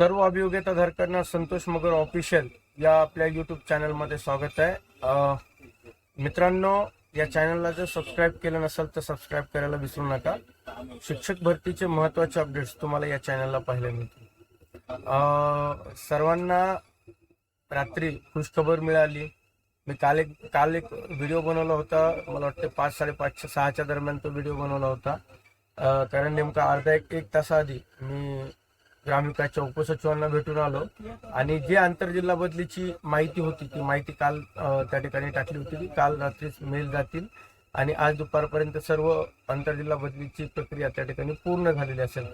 सर्व अभियोग्यताधारकांना संतोष मगर ऑफिशियल या आपल्या युट्यूब चॅनलमध्ये स्वागत आहे. मित्रांनो या चॅनलला जर सबस्क्राईब केलं नसेल तर सबस्क्राईब करायला विसरू नका. शिक्षक भरतीचे महत्त्वाचे अपडेट्स तुम्हाला या चॅनलला पाहायला मिळतील. सर्वांना रात्री खुशखबर मिळाली. मी काल एक काल एक व्हिडिओ बनवला होता. मला वाटतं पाच साडेपाचच्या सहाच्या दरम्यान तो व्हिडिओ बनवला होता. कारण नेमका अर्धा एक एक तासाआधी मी ग्रामविकासच्या उपसचिवांना भेटून आलो. आणि जे आंतरजिल्हा बदलीची माहिती होती ती माहिती काल त्या ठिकाणी टाकली होती की काल रात्रीच मेल जातील. आणि आज दुपारपर्यंत सर्व आंतरजिल्हा बदलीची प्रक्रिया त्या ठिकाणी पूर्ण झालेली असेल.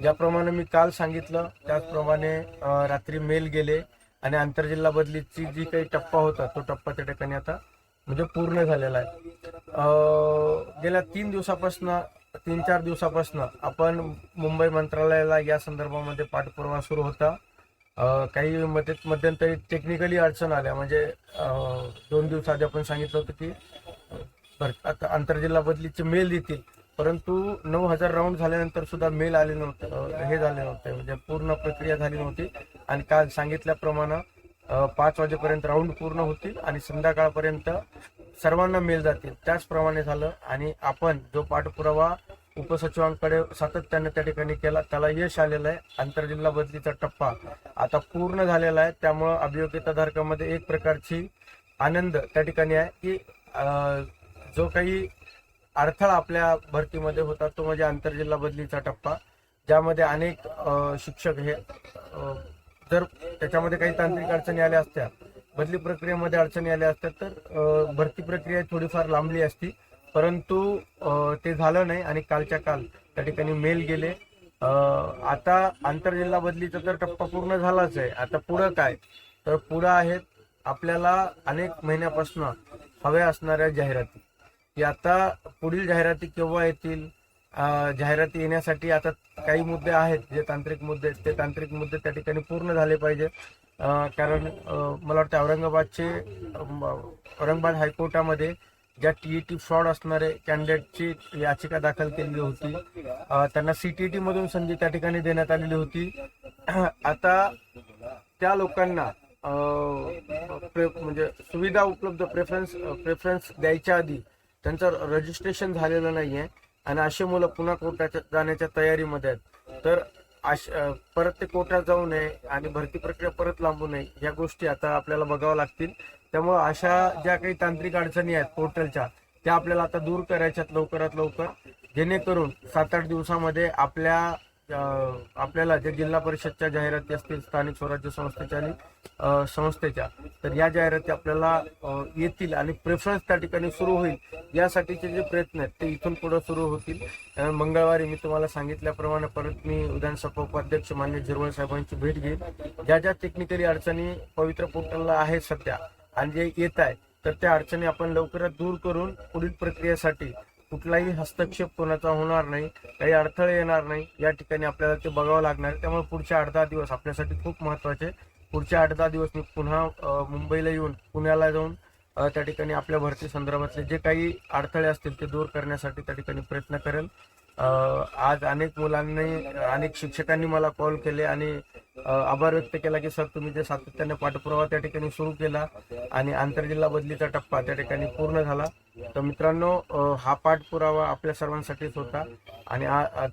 ज्याप्रमाणे मी काल सांगितलं त्याचप्रमाणे रात्री मेल गेले आणि आंतरजिल्हा बदलीची जी काही टप्पा होता तो टप्पा त्या ठिकाणी आता म्हणजे पूर्ण झालेला आहे. गेल्या तीन दिवसापासून तीन चार दिवसापासून आपण मुंबई मंत्रालयाला या संदर्भामध्ये पाठपुरावा सुरू होता. काही मध्ये मध्यंतरी टेक्निकली अडचण आल्या. म्हणजे दोन दिवस आधी आपण सांगितलं होतं की आता आंतरजिल्हा बदलीचे मेल देतील परंतु नऊ हजार राऊंड झाल्यानंतर सुद्धा मेल आले नव्हते. हे झाले नव्हते. म्हणजे पूर्ण प्रक्रिया झाली नव्हती. आणि काल सांगितल्याप्रमाणे पाच वाजेपर्यंत राऊंड पूर्ण होतील आणि संध्याकाळपर्यंत सर्वांना मेल जातील. त्याचप्रमाणे झालं. आणि आपण जो पाठपुरावा उपसचिवांकडे सातत्याने त्या ठिकाणी केला. त्याला यश आलेलं आहे. आंतरजिल्हा बदलीचा टप्पा आता पूर्ण झालेला आहे. त्यामुळं अभियोग्यताधारकामध्ये एक प्रकारची आनंद त्या ठिकाणी आहे की जो काही अडथळा आपल्या भरतीमध्ये होता तो म्हणजे आंतरजिल्हा बदलीचा टप्पा. ज्यामध्ये अनेक शिक्षक हे जर त्याच्यामध्ये काही तांत्रिक अडचणी आल्या असत्या बदली प्रक्रियेमध्ये अडचणी आल्या असत्या तर भरती प्रक्रिया थोडीफार लांबली असती. परंतु ते झालं नाही आणि कालच्या काल त्या ठिकाणी मेल गेले. आता आंतरजिल्हा बदलीचा तर टप्पा पूर्ण झालाच आहे. आता पुढं काय? तर पुढं आहेत आपल्याला अनेक महिन्यापासून हव्या असणाऱ्या जाहिराती. की आता पुढील जाहिराती केव्हा येतील? जाहिराती येण्यासाठी आता काही मुद्दे आहेत जे तांत्रिक मुद्दे आहेत, ते तांत्रिक मुद्दे त्या ठिकाणी पूर्ण झाले पाहिजे कारण मला वाटतं औरंगाबादचे औरंगाबाद हायकोर्टामध्ये ज्या टी ई टी फ्रॉड असणारे कॅन्डिडेटची याचिका दाखल केलेली होती. अ, त्यांना ई मधून संधी त्या ठिकाणी देण्यात आलेली होती. आता त्या लोकांना प्रे- म्हणजे सुविधा उपलब्ध प्रेफरन्स प्रेफरन्स द्यायच्या आधी त्यांचं रजिस्ट्रेशन झालेलं नाही आहे आणि अशी मुलं पुन्हा कोर्टाच्या जाण्याच्या तयारीमध्ये आहेत. तर अश परत ते कोर्टात जाऊ नये आणि भरती प्रक्रिया परत लांबू नये या गोष्टी आता आपल्याला बघाव्या लागतील. त्यामुळे अशा ज्या काही तांत्रिक अडचणी आहेत पोर्टलच्या त्या आपल्याला आता दूर करायच्यात लवकरात लवकर. जेणेकरून सात आठ दिवसामध्ये आपल्या आपल्याला जे जिल्हा परिषदच्या जाहिराती असतील स्थानिक स्वराज्य संस्थेच्या आणि संस्थेच्या तर या जाहिराती आपल्याला येतील आणि प्रेफरन्स त्या ठिकाणी सुरू होईल. यासाठीचे जे प्रयत्न आहेत ते इथून पुढे सुरू होतील. मंगळवारी मी तुम्हाला सांगितल्याप्रमाणे परत मी विधानसभा उपाध्यक्ष मान्य झिरवळ साहेबांची भेट घेईन. ज्या ज्या टेक्निकली अडचणी पवित्र पोर्टलला आहेत सध्या आणि जे येत आहे तर त्या अडचणी आपण लवकरात दूर करून पुढील प्रक्रियेसाठी कुठलाही हस्तक्षेप कोणाचा होणार नाही काही अडथळे येणार नाही या ठिकाणी आपल्याला ते बघावं लागणार त्यामुळे पुढचे आठ दहा दिवस आपल्यासाठी खूप महत्त्वाचे पुढचे आठ दहा दिवस मी पुन्हा मुंबईला येऊन पुण्याला जाऊन त्या ठिकाणी आपल्या भरती संदर्भातले जे काही अडथळे असतील ते दूर करण्यासाठी त्या ठिकाणी प्रयत्न करेल. आज अनेक मुलांनी अनेक शिक्षकांनी मला कॉल केले आणि आभार व्यक्त केला की सर तुम्ही जे सातत्याने पाठपुरावा त्या ठिकाणी सुरू केला आणि आंतरजिल्हा बदलीचा टप्पा त्या ठिकाणी पूर्ण झाला. तर मित्रांनो हा पाठपुरावा आपल्या सर्वांसाठीच होता आणि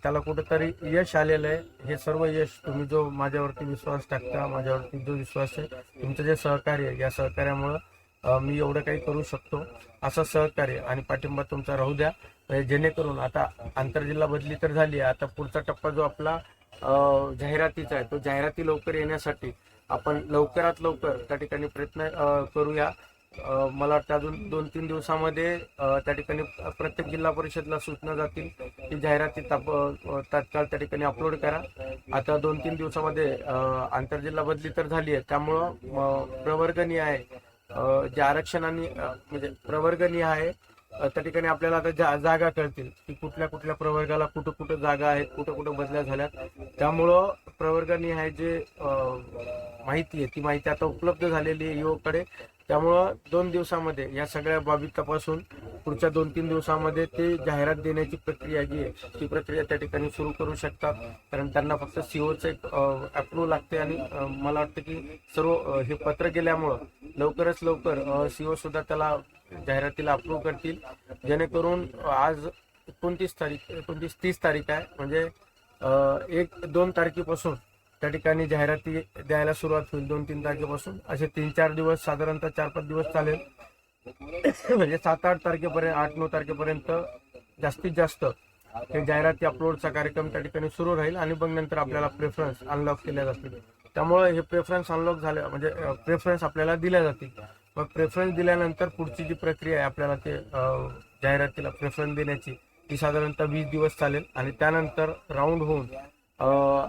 त्याला कुठंतरी यश आलेलं आहे. हे सर्व यश तुम्ही जो माझ्यावरती विश्वास टाकता माझ्यावरती जो विश्वास आहे तुमचं जे सहकार्य आहे या सहकार्यामुळं मी एवढं काही करू शकतो. असं सहकार्य आणि पाठिंबा तुमचा राहू द्या. जेणेकरून आता आंतरजिल्हा बदली तर झाली आहे. आता पुढचा टप्पा जो आपला जाहिरातीचा आहे तो जाहिराती लवकर येण्यासाठी आपण लवकरात लवकर त्या ठिकाणी प्रयत्न करूया. मला वाटतं अजून दोन तीन दिवसामध्ये त्या ठिकाणी प्रत्येक जिल्हा परिषदला सूचना जातील की जाहिराती ताप तात्काळ त्या ठिकाणी अपलोड करा. आता दोन तीन दिवसामध्ये आंतरजिल्हा बदली तर झाली आहे. त्यामुळं म, प्रवर्गनीय आहे. जे आरक्षणाने म्हणजे प्रवर्गनीय आहे त्या ठिकाणी आपल्याला आता जा, जागा कळतील की कुठल्या कुठल्या प्रवर्गाला कुठं कुठं जागा आहेत कुठं कुठं बदल्या झाल्यात. त्यामुळं प्रवर्गनीय आहे जे माहिती आहे. ती माहिती आता उपलब्ध झालेली आहे युवकडे त्यामुळं दोन दिवसामध्ये या सगळ्या बाबी तपासून पुढच्या दोन तीन दिवसामध्ये ते जाहिरात देण्याची प्रक्रिया जी आहे ती प्रक्रिया त्या ठिकाणी सुरू करू शकतात. कारण त्यांना फक्त सीओचं एक अप्रूव्ह लागते आणि मला वाटतं की सर्व हे पत्र गेल्यामुळं लवकरच लवकर सीओ सुद्धा त्याला जाहिरातीला अप्रूव्ह करतील. जेणेकरून आज एकोणतीस तारीख एकोणतीस तीस तारीख आहे. म्हणजे एक दोन तारखेपासून त्या ठिकाणी जाहिराती द्यायला सुरुवात होईल दोन तीन तारखेपासून. असे तीन चार दिवस साधारणतः चार पाच दिवस चालेल. म्हणजे सात आठ तारखेपर्यंत आठ नऊ तारखेपर्यंत जास्तीत जास्त हे जाहिराती अपलोडचा कार्यक्रम त्या ठिकाणी सुरू राहील आणि मग नंतर आपल्याला प्रेफरन्स अनलॉक केल्या जातील. त्यामुळे हे प्रेफरन्स अनलॉक झाले म्हणजे प्रेफरन्स आपल्याला दिल्या जातील. मग प्रेफरन्स दिल्यानंतर पुढची जी प्रक्रिया आहे आपल्याला ते जाहिरातीला प्रेफरन्स देण्याची ती साधारणतः वीस दिवस चालेल. आणि त्यानंतर राऊंड होऊन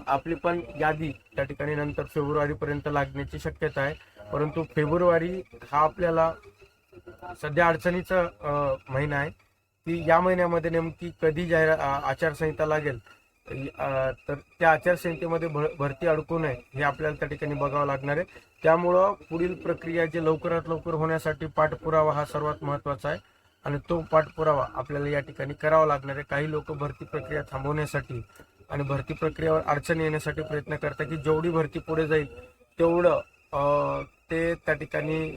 आपली पण यादी त्या ठिकाणी नंतर फेब्रुवारी पर्यंत लागण्याची शक्यता आहे. परंतु फेब्रुवारी हा आपल्याला सध्या अडचणीचा महिना आहे. की या महिन्यामध्ये नेमकी कधी जाहिरात आचारसंहिता लागेल? तर त्या आचारसंहितेमध्ये भर- भरती अडकू नये हे आपल्याला त्या ठिकाणी बघावं लागणार आहे. त्यामुळं पुढील प्रक्रिया जे लवकरात लवकर होण्यासाठी पाठपुरावा हा सर्वात महत्त्वाचा आहे. आणि तो पाठपुरावा आपल्याला या ठिकाणी करावा लागणार आहे. काही लोक भरती प्रक्रिया थांबवण्यासाठी आणि भरती प्रक्रियेवर अडचण येण्यासाठी प्रयत्न करतात की जेवढी भरती पुढे जाईल तेवढं ते त्या ठिकाणी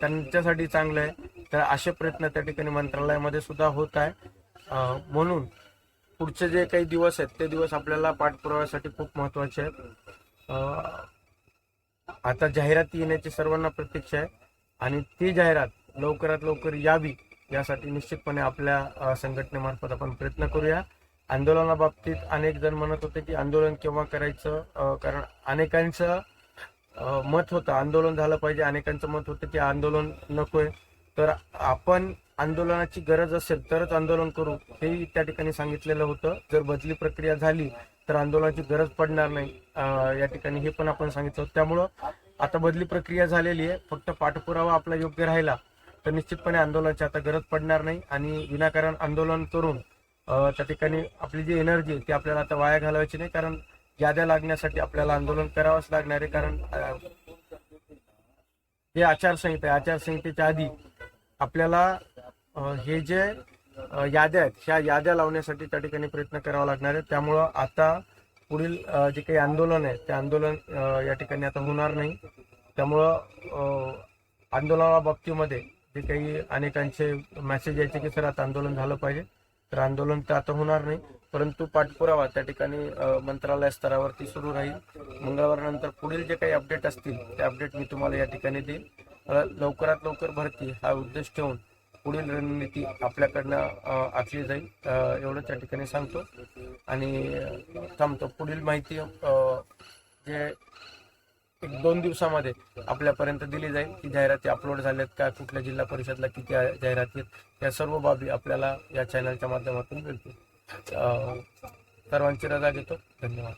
त्यांच्यासाठी चांगलं आहे. तर असे प्रयत्न त्या ठिकाणी मंत्रालयामध्ये सुद्धा होत आहे. म्हणून पुढचे जे काही दिवस आहेत ते दिवस आपल्याला पाठपुराव्यासाठी खूप महत्त्वाचे आहेत. आता जाहिराती येण्याची सर्वांना प्रतीक्षा आहे. आणि ती जाहिरात लवकरात लवकर यावी यासाठी निश्चितपणे आपल्या संघटनेमार्फत आपण प्रयत्न करूया. आंदोलनाबाबतीत अनेक जण म्हणत होते की आंदोलन केव्हा करायचं? कारण अनेकांचं मत होतं आंदोलन झालं पाहिजे. अनेकांचं मत होतं की आंदोलन नकोय. तर आपण आंदोलनाची गरज असेल तरच आंदोलन करू हेही त्या ठिकाणी सांगितलेलं होतं. जर बदली प्रक्रिया झाली तर आंदोलनाची गरज पडणार नाही. या ठिकाणी हे पण आपण सांगितलं होतं. त्यामुळं आता बदली प्रक्रिया झालेली आहे. फक्त पाठपुरावा आपला योग्य राहिला तर निश्चितपणे आंदोलनाची आता गरज पडणार नाही. आणि विनाकारण आंदोलन करून त्या ठिकाणी आपली जी एनर्जी आहे ती आपल्याला आता वाया घालवायची नाही कारण याद्या लागण्यासाठी आपल्याला आंदोलन करावंच लागणार आहे कारण हे आचारसंहिता आचारसंहितेच्या आधी आपल्याला हे जे याद्या आहेत ह्या याद्या लावण्यासाठी त्या ठिकाणी प्रयत्न करावा लागणार आहे. त्यामुळं आता पुढील जे काही आंदोलन आहे ते आंदोलन या ठिकाणी आता होणार नाही. त्यामुळं आंदोलनाबाबतीमध्ये जे काही अनेकांचे मेसेज यायचे की सर आता आंदोलन झालं पाहिजे. तर आंदोलन तर आता होणार नाही. परंतु पाठपुरावा त्या ठिकाणी मंत्रालय स्तरावरती सुरू राहील. मंगळवारनंतर पुढील जे काही अपडेट असतील ते अपडेट मी तुम्हाला या ठिकाणी देईन. लवकरात लवकर भरती हा उद्देश ठेवून पुढील रणनीती आपल्याकडनं आखली जाईल. एवढं त्या ठिकाणी सांगतो. आणि थांबतो. पुढील माहिती जे एक दोन दिवसामध्ये आपल्यापर्यंत दिली जाईल की जाहिराती अपलोड झाल्यात का कुठल्या जिल्हा परिषदला किती जाहिराती आहेत या सर्व बाबी आपल्याला या चॅनलच्या माध्यमातून मिळतील सर्वांची रजा घेतो. धन्यवाद.